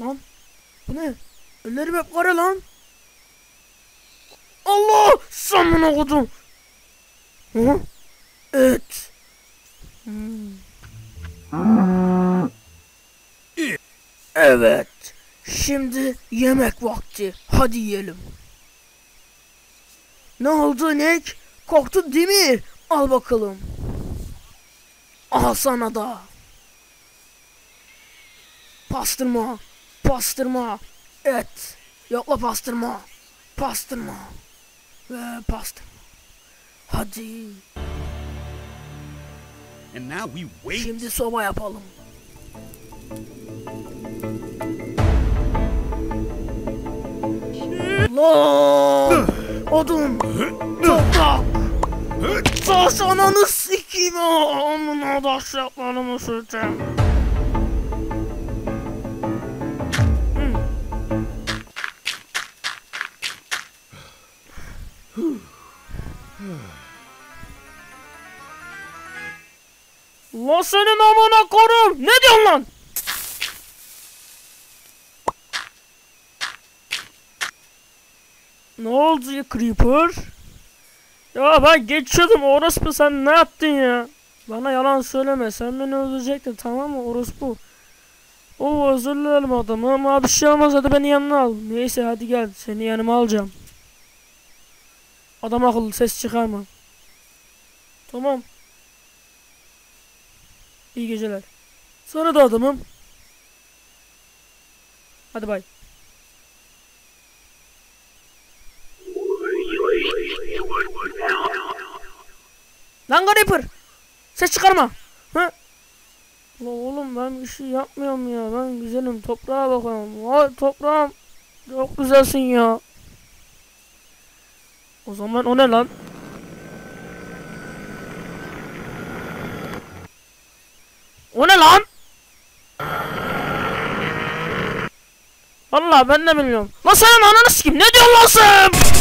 Lan bu ne? Ellerim hep kara lan. Allah! Samına kodum. Hı? Et. Hmm. Evet. Şimdi yemek vakti. Hadi yiyelim. Ne oldu Nick? Korktun değil mi? Al bakalım. Al sana da. Pastırma. Pastırma. Et. Yokla pastırma. Pastırma. Ve pastırma. Hadi. And now we wait. Şimdi soba yapalım. Lan! Odun! Toprak! Taş ananı sikeyim amına daşraklarımı sürteyim. Lan senin amına korum! Ne diyorsun lan? Ne oldu ya Creeper? Ya ben geçiyordum orospu sen ne yaptın ya? Bana yalan söyleme sen beni öldürecektin tamam mı orospu? Oo özür dilerim adamı ama bir şey olmaz hadi beni yanına al. Neyse hadi gel seni yanıma alacağım. Adam akıllı ses çıkarma. Tamam. İyi geceler. Sana da adamım. Hadi bay. Lan Creeper! Ses çıkarma! Hı? La oğlum ben bir şey yapmıyorum ya. Ben güzelim. Toprağa bakalım. Vay toprağım. Çok güzelsin ya. O zaman o ne lan? O ne lan? Vallahi ben de bilmiyorum. Lan senin ananı sikeyim. Ne diyorsun lan sen?